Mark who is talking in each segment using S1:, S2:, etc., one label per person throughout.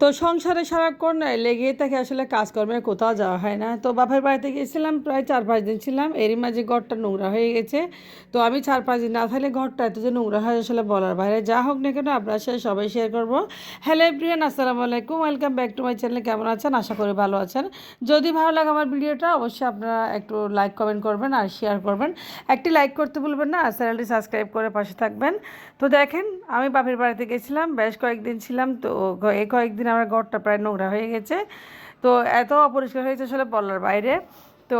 S1: তো সংসারে সারাক্ষণ লেগেই থাকে আসলে কাজকর্মে, কোথাও যাওয়া হয় না। তো বাপের বাড়িতে গিয়েছিলাম, প্রায় চার পাঁচ দিন ছিলাম। এরই মাঝে ঘরটা নোংরা হয়ে গেছে। তো আমি চার পাঁচ দিন না থাকলে ঘরটা এত যে নোংরা হয় আসলে বলার বাইরে। যা হোক না কেন, আপনার সাথে সবাই শেয়ার করব। হ্যালো প্রিয়ান আসসালামু আলাইকুম। Welcome back to my channel কেমন আছেন? আশা করি ভালো আছেন। যদি ভালো লাগে আমার ভিডিওটা, অবশ্যই আপনারা একটু লাইক কমেন্ট করবেন আর শেয়ার করবেন। একটি লাইক করতে ভুলবেন না, আর চ্যানেলটি সাবস্ক্রাইব করে পাশে থাকবেন। তো দেখেন, আমি বাপের বাড়িতে গেছিলাম, বেশ কয়েকদিন ছিলাম। তো এই কয়েকদিন আমার ঘরটা প্রায় নোংরা হয়ে গেছে। তো এত অপরিষ্কার হয়েছে আসলে বলার বাইরে। তো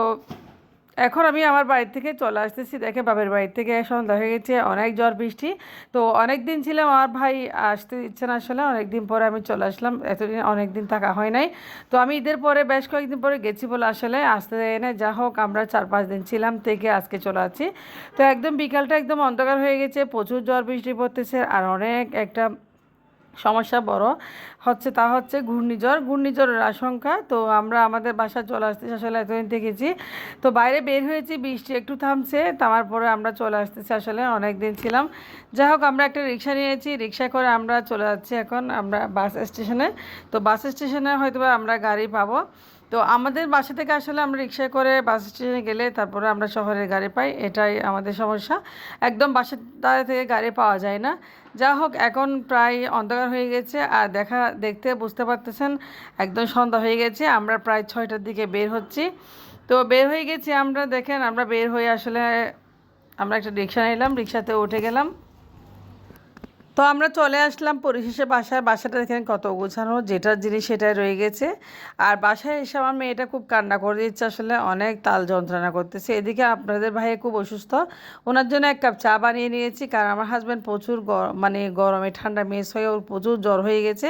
S1: এখন আমি আমার বাড়ি থেকে চলে আসতেছি। দেখে বাপের বাড়ি থেকে সন্ধ্যা হয়ে গেছে, অনেক ঝড় বৃষ্টি। তো অনেক দিন ছিলাম, আমার ভাই আসতে ইচ্ছে না আসলে। অনেক দিন পরে আমি চলে আসলাম। এতদিন অনেক দিন থাকা হয় নাই। তো আমি ঈদের পরে বেশ কয়েকদিন পরে গেছি বলে আসলে আসতে এনে যা হোক, আমরা চার পাঁচ দিন ছিলাম থেকে আজকে চলে আছি তো একদম বিকালটা একদম অন্ধকার হয়ে গেছে, প্রচুর ঝড় বৃষ্টি পড়তেছে আর অনেক একটা সমস্যা বড়। হচ্ছে তা হচ্ছে ঘূর্ণিঝড়। ঘূর্ণিঝড়ের আশঙ্কা। তো আমরা আমাদের বাসা চলে আসতেছি আসলে এতদিন দেখেছি তো বাইরে বের হয়েছি, বৃষ্টি একটু থামছে তার পরে আমরা চলে আসতেছি আসলে অনেক দিন ছিলাম। যাই হোক, আমরা একটা রিক্সা নিয়েছি। রিক্সা করে আমরা চলে যাচ্ছি এখন আমরা বাস স্টেশনে। তো বাস স্টেশনে হয়তো আমরা গাড়ি পাবো। তো আমাদের বাসা থেকে আসলে আমরা রিক্সায় করে বাস স্টেশনে গেলে তারপরে আমরা শহরের গাড়ি পাই, এটাই আমাদের সমস্যা। একদম দাঁড়া থেকে গাড়ি পাওয়া যায় না। যা হোক, এখন প্রায় অন্ধকার হয়ে গেছে আর দেখা দেখতে বুঝতে পারতেছেন, একদম সন্ধ্যা হয়ে গেছে, আমরা প্রায় ছয়টার দিকে বের হচ্ছি। তো বের হয়ে গেছি আমরা, দেখেন আমরা বের হয়ে আসলে আমরা একটা রিক্সা নিলাম, রিক্সাতে উঠে গেলাম। তো আমরা চলে আসলাম পরিশেষে বাসায়। বাসাটা দেখেন কত গোছানো, যেটার জিনিস সেটাই রয়ে গেছে। আর বাসায় এসে আমার মেয়েটা খুব কান্না করে দিচ্ছে আসলে, অনেক তাল যন্ত্রণা করতেছে। এদিকে আপনাদের ভাইয়ে খুব অসুস্থ, ওনার জন্য এক কাপ চা বানিয়ে নিয়েছি। কারণ আমার হাজব্যান্ড প্রচুর মানে গরমে ঠান্ডা মেস হয়ে ওর প্রচুর জ্বর হয়ে গেছে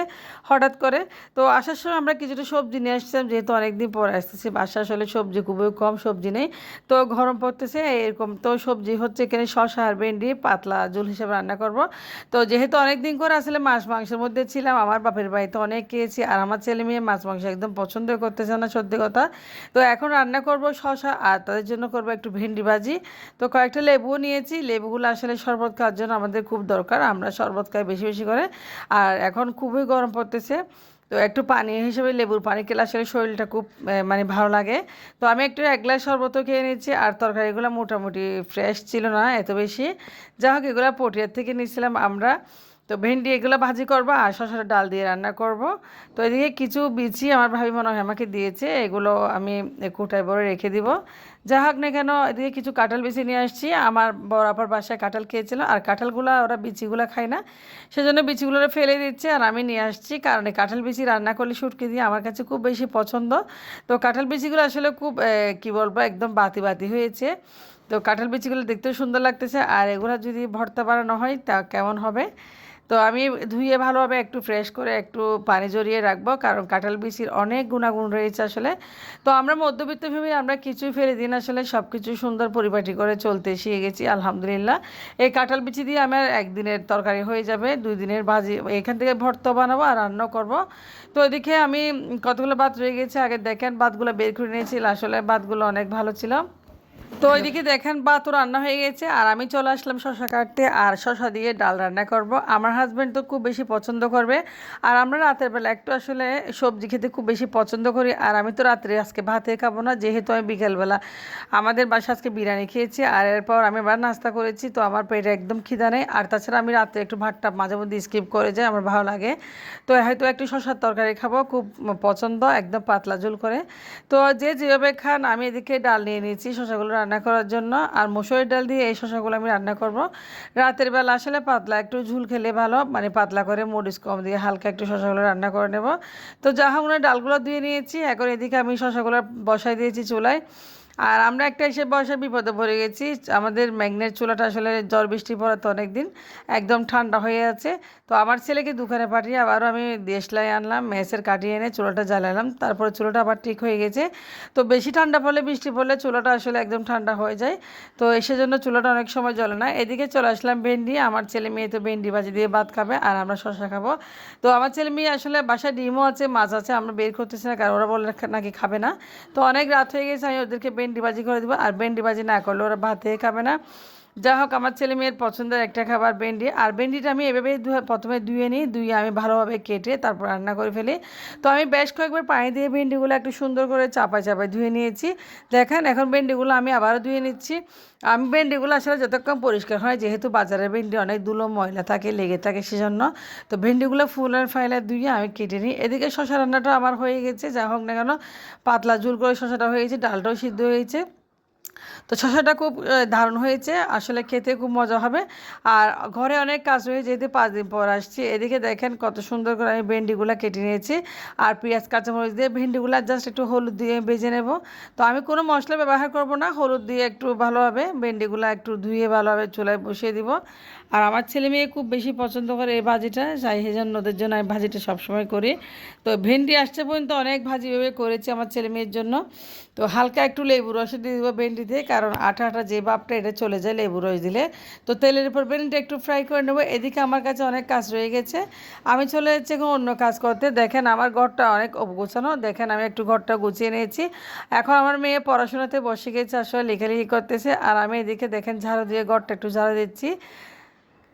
S1: হঠাৎ করে। তো আসার সময় আমরা কিছুটা সবজি নিয়ে আসছিলাম, যেহেতু অনেকদিন পরে আসতেছি। বাসা আসলে সবজি খুবই কম, সবজি নেই। তো গরম পড়তেছে, এরকম তো সবজি হচ্ছে এখানে শশা আর ভেন্ডি, পাতলা জুল হিসেবে রান্না করব। তো যেহেতু অনেকদিন করে আসলে মাছ মাংসের মধ্যে ছিলাম, আমার বাপের বাড়িতে অনেক খেয়েছি আর আমার ছেলে মেয়ে মাছ মাংস একদম পছন্দ করতেছে না, সত্যি কথা। তো এখন রান্না করব শশা আর তাদের জন্য করব একটু ভেন্ডি ভাজি। তো কয়েকটা লেবুও নিয়েছি, লেবুগুলো আসলে শরবত খাওয়ার জন্য আমাদের খুব দরকার, আমরা শরবত খাই বেশি বেশি করে। আর এখন খুবই গরম পড়তেছে। তো একটু পানি হিসেবে লেবুর পানি খেলে আসলে শরীরটা খুব মানে ভালো লাগে। তো আমি একটু এক গ্লাস শরবতও খেয়ে নিচ্ছি, আর তরকারিগুলো মোটামুটি ফ্রেশ ছিল না এত বেশি। যা হোক, এগুলো পটিয়ার থেকে নিয়েছিলাম আমরা। তো ভেন্ডি এগুলো ভাজি করব আর শশার ডাল দিয়ে রান্না করব। তো এদিকে কিছু বিচি আমার ভাবি মনে হয় আমাকে দিয়েছে, এগুলো আমি কোটায় বড় রেখে দিব। যা হোক না কেন, এদিকে কিছু কাঁঠাল বিচি নিয়ে আসছি। আমার আপার বাসায় কাঁঠাল খেয়েছিল আর কাঁঠালগুলো ওরা বিচিগুলো খায় না, সেজন্য বিচিগুলো ফেলে দিচ্ছে আর আমি নিয়ে আসছি। কারণ এই কাঁঠাল বিচি রান্না করলে সুটকি দিয়ে আমার কাছে খুব বেশি পছন্দ। তো কাঁঠাল বিচিগুলো আসলে খুব কি বলব, একদম বাতি বাতি হয়েছে। তো কাঁঠাল বিচিগুলো দেখতেও সুন্দর লাগতেছে আর এগুলো যদি ভর্তা বানানো হয় তা কেমন হবে? তো আমি ধুয়ে ভালোভাবে একটু ফ্রেশ করে একটু পানি জড়িয়ে রাখব, কারণ কাঁঠাল বিচির অনেক গুণাগুণ রয়েছে আসলে। তো আমরা মধ্যবিত্ত ভেবে আমরা কিছুই ফেলে দিন আসলে সব কিছু সুন্দর পরিপাটি করে চলতে শিখে গেছি, আলহামদুলিল্লাহ। এই কাঁঠাল বিচি দিয়ে আমার একদিনের তরকারি হয়ে যাবে, দুই দিনের ভাজি, এখান থেকে ভর্তা বানাবো আর রান্না করব। তো এদিকে আমি কতগুলো ভাত রয়ে গেছে, আগে দেখেন ভাতগুলো বের করে নিয়েছি আসলে ভাতগুলো অনেক ভালো ছিল। তো ওইদিকে দেখেন বা তো রান্না হয়ে গেছে, আর আমি চলে আসলাম শশা কাটতে, আর শশা দিয়ে ডাল রান্না করব। আমার হাজব্যান্ড তো খুব বেশি পছন্দ করবে, আর আমরা রাতের বেলা একটু আসলে সবজি খেতে খুব বেশি পছন্দ করি, আর আমি তো রাত্রে আজকে ভাতে খাব না, যেহেতু আমি বিকেলবেলা আমাদের বাসা আজকে বিরিয়ানি খেয়েছি, আর এরপর আমি এবার নাস্তা করেছি, তো আমার পেটে একদম খিদা নেই, আর তাছাড়া আমি রাত্রে একটু ভাতটা মাঝে মধ্যে স্কিপ করে যাই, আমার ভালো লাগে। তো হয়তো একটু শশার তরকারি খাব, খুব পছন্দ, একদম পাতলা ঝোল করে। তো যে যেভাবে খান, আমি এদিকে ডাল নিয়ে নিয়েছি শশাগুলো রান্না করার জন্য। আর মসুরের ডাল দিয়ে এই শশাগুলো আমি রান্না করব। রাতের বেলা আসলে পাতলা, একটু ঝুল খেলে ভালো। মানে পাতলা করে মরিচ কম দিয়ে হালকা একটু শশাগুলো রান্না করে নেব। তো যা হোক ডালগুলো দিয়ে নিয়েছি। এখন এদিকে আমি শশাগুলো বসাই দিয়েছি চুলায়। আর আমরা একটা এসে বসে বিপদে পড়ে গেছি। আমাদের ম্যাগনেট চুলাটা আসলে জ্বর বৃষ্টি পড়াতে অনেক দিন একদম ঠান্ডা হয়ে আছে। তো আমার ছেলেকে দোকানে পাঠিয়ে আবারও আমি দেশলাই আনলাম, মেসের কাটিয়ে এনে চুলাটা জ্বালালাম। তারপরে চুলাটা আবার ঠিক হয়ে গেছে। তো বেশি ঠান্ডা পড়লে, বৃষ্টি পড়লে চুলাটা আসলে একদম ঠান্ডা হয়ে যায়। তো এসে জন্য চুলাটা অনেক সময় জ্বলে না। এদিকে চলে আসলাম ভেন্ডি। আমার ছেলে মেয়ে তো ভেন্ডি ভাজি দিয়ে ভাত খাবে আর আমরা শশা খাব। তো আমার ছেলে মেয়ে আসলে বাসায় ডিমও আছে, মাছ আছে, আমরা বের করতেছি না, কারণ ওরা বলে নাকি খাবে না। তো অনেক রাত হয়ে গেছে, আমি ওদেরকে ভেন্ডি ভাজি করে দেবো আর ভেন্ডি ভাজি না করলে ওরা ভাতে খাবে না। যা হোক, আমার ছেলে মেয়ের পছন্দের একটা খাবার ভেন্ডি। আর ভেন্ডিটা আমি এভাবেই ধুয়ে- প্রথমে ধুয়ে নিই, ধুয়ে আমি ভালোভাবে কেটে তারপর রান্না করে ফেলি। তো আমি বেশ কয়েকবার পানি দিয়ে ভেন্ডিগুলো একটু সুন্দর করে চাপায় চাপায় ধুয়ে নিয়েছি। দেখেন, এখন ভেন্ডিগুলো আমি আবারও ধুয়ে নিচ্ছি। আমি ভেন্ডিগুলো আসলে যতক্ষণ পরিষ্কার হয়, যেহেতু বাজারের ভেন্ডি অনেক দুলো ময়লা থাকে, লেগে থাকে সেজন্য। তো ভেন্ডিগুলো ফুল আর ফাইলার ধুয়ে আমি কেটে নিই। এদিকে শশা রান্নাটা আমার হয়ে গেছে যা হোক না কেন, পাতলা ঝুল করে শশাটা হয়ে গেছে, ডালটাও সিদ্ধ হয়েছে। তো শশাটা খুব দারুণ হয়েছে। আসলে খেতে খুব মজা হবে। আর ঘরে অনেক কাজ হয়ে যেহেতু পাঁচ দিন পর আসছি। এদিকে দেখেন কত সুন্দর করে আমি ভেন্ডিগুলো কেটে নিয়েছি। আর পেঁয়াজ, কাঁচামরিচ দিয়ে ভেন্ডিগুলো জাস্ট একটু হলুদ দিয়ে ভেজে নেব। তো আমি কোনো মশলা ব্যবহার করব না। হলুদ দিয়ে একটু ভালোভাবে ভেন্ডিগুলো একটু ধুয়ে ভালোভাবে চুলায় বসিয়ে দিব। আর আমার ছেলে মেয়ে খুব বেশি পছন্দ করে এই ভাজিটা। যাই সেজন্য ওদের জন্য আমি ভাজিটা সবসময় করি। তো ভেন্ডি আসছে পর্যন্ত অনেক ভাজি ভেবে করেছি আমার ছেলে মেয়ের জন্য। তো হালকা একটু লেবু রস দিয়ে দেবো ভেন্ডিতে কারণ আঠা আঠা যে ভাবটা এটা চলে যায়, লেবু রস দিলে। তো তেলের উপর ভেন্ডিটা একটু ফ্রাই করে নেব। এদিকে আমার কাছে অনেক কাজ রয়ে গেছে। আমি চলে যাচ্ছি এখন অন্য কাজ করতে। দেখেন আমার ঘরটা অনেক গোছানো। দেখেন আমি একটু ঘরটা গুছিয়ে নিয়েছি। এখন আমার মেয়ে পড়াশোনাতে বসে গেছে, আসলে লেখালেখি করতেছে। আর আমি এদিকে দেখেন ঝাড়ু দিয়ে ঘরটা একটু ঝাড়ু দিচ্ছি।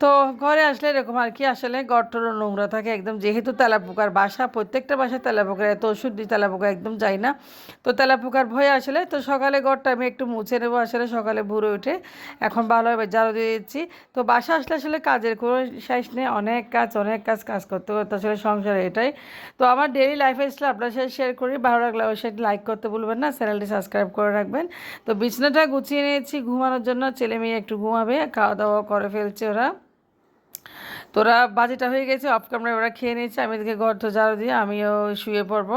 S1: তো ঘরে আসলে এরকম আর কি, আসলে গড়টরও নোংরা থাকে একদম। যেহেতু তেলাপোকার বাসা, প্রত্যেকটা বাসায় তেলাপোকার, এত ওষুধ দিই তেলাপোকা একদম যায় না। তো তেলাপোকার ভয়ে আসলে, তো সকালে গড়টা আমি একটু মুছে নেব আসলে সকালে ভোরে উঠে। এখন ভালোভাবে ঝাড়ু দিয়ে দিচ্ছি। তো বাসা আসলে আসলে কাজের কোনো শেষ নেই, অনেক কাজ অনেক কাজ কাজ করতে করতে আসলে সংসারে এটাই। তো আমার ডেইলি লাইফ স্টাইল আপনার সাথে শেয়ার করি, ভালো লাগলে অবশ্যই লাইক করতে ভুলবেন না চ্যানেলটি সাবস্ক্রাইব করে রাখবেন। তো বিছনাটা গুছিয়ে নিয়েছি, ঘুমানোর জন্য ছেলে মেয়ে একটু ঘুমাবে খাওয়া দাওয়া করে ফেলছে ওরা। তোরা বাজিটা হয়ে গেছে অফ ক্যামেরায় ওরা খেয়ে নিয়েছে আমি এদিকে ঘর তো ঝাড়ু দিয়ে আমিও শুয়ে পড়ব।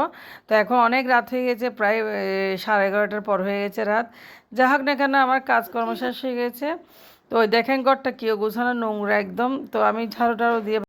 S1: তো এখন অনেক রাত হয়ে গেছে প্রায় সাড়ে এগারোটার পর হয়ে গেছে রাত। যা হোক না কেন আমার কাজকর্ম শেষ হয়ে গেছে। তো ওই দেখেন ঘরটা কেউ গোছানো নোংরা একদম। তো আমি ঝাড়ু টাড়ু দিয়ে